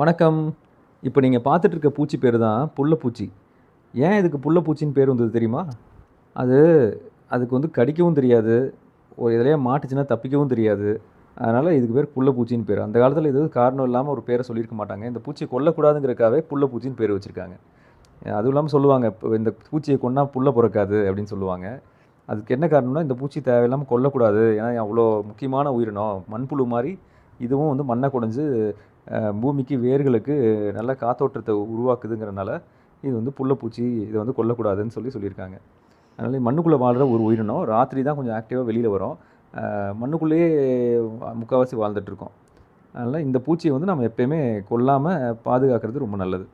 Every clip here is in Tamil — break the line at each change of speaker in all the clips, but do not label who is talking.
வணக்கம். இப்போ நீங்கள் பார்த்துட்டு இருக்க பூச்சி பேர் தான் புள்ளப்பூச்சி. ஏன் இதுக்கு புள்ளப்பூச்சின்னு பேர் வந்தது தெரியுமா? அது அதுக்கு வந்து கடிக்கவும் தெரியாது. ஒரு எதுலையா மாட்டுச்சுன்னா தப்பிக்கவும் தெரியாது. அதனால் இதுக்கு பேர் புள்ளப்பூச்சின்னு பேர். அந்த காலத்தில் இது காரணம் இல்லாமல் ஒரு பேரை சொல்லியிருக்க மாட்டாங்க. இந்த பூச்சியை கொல்லக்கூடாதுங்கிறக்காவே புள்ளப்பூச்சின்னு பேர் வச்சுருக்காங்க. அதுவும் இல்லாமல் சொல்லுவாங்க இப்போ இந்த பூச்சியை கொன்னா புள்ள பிறக்காது அப்படின்னு சொல்லுவாங்க. அதுக்கு என்ன காரணம்னா இந்த பூச்சி தேவையில்லாமல் கொல்லக்கூடாது. ஏன்னா அவ்வளோ முக்கியமான உயிரினம். மண்புழு மாதிரி இதுவும் வந்து மண்ணை குடைஞ்சு பூமிக்கு வேர்களுக்கு நல்ல காத்தோட்டத்தை உருவாக்குதுங்கிறனால இது வந்து புல்லப்பூச்சி இதை வந்து கொல்லக்கூடாதுன்னு சொல்லி சொல்லியிருக்காங்க. அதனால் மண்ணுக்குள்ளே வாழ்கிற ஒரு உயிரினம். ராத்திரி தான் கொஞ்சம் ஆக்டிவாக வெளியில் வரும். மண்ணுக்குள்ளேயே முக்கால்வாசி வாழ்ந்துட்டுருக்கோம். அதனால் இந்த பூச்சியை வந்து நம்ம எப்போயுமே கொல்லாமல் பாதுகாக்கிறது ரொம்ப நல்லது.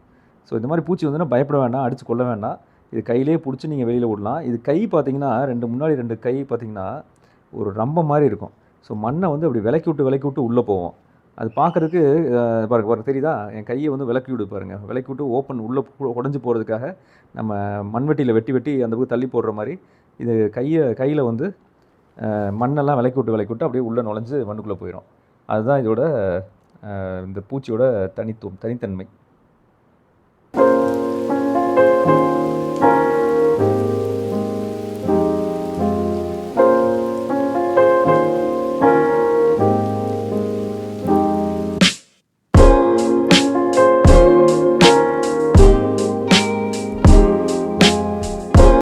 ஸோ இந்த மாதிரி பூச்சி வந்துன்னா பயப்பட வேண்டாம் அடித்து கொள்ள வேண்டாம். இது கையிலே பிடிச்சி நீங்கள் வெளியில் விடலாம். இது கை பார்த்தீங்கன்னா ரெண்டு முன்னாடி ரெண்டு கை பார்த்தீங்கன்னா ஒரு ரம்பம் மாதிரி இருக்கும். ஸோ மண்ணை வந்து அப்படி விலக்கி விட்டு விலக்கி விட்டு உள்ளே போவோம். அது பார்க்குறதுக்கு பாருங்க பாருங்க தெரியுதா? என் கையை வந்து விளக்கி விடு பாருங்க. விளக்கி விட்டு ஓப்பன் உள்ளே உடஞ்சி போகிறதுக்காக நம்ம மண்வெட்டியில் வெட்டி வெட்டி அந்த பக்கம் தள்ளி போடுற மாதிரி இது கையை கையில் வந்து மண்ணெல்லாம் விளக்கி விட்டு விளக்கி விட்டு அப்படியே உள்ளே நுழைஞ்சு மண்ணுக்குள்ளே போயிடும் அதுதான் இதோட இந்த பூச்சியோட தனித்துவம் தனித்தன்மை.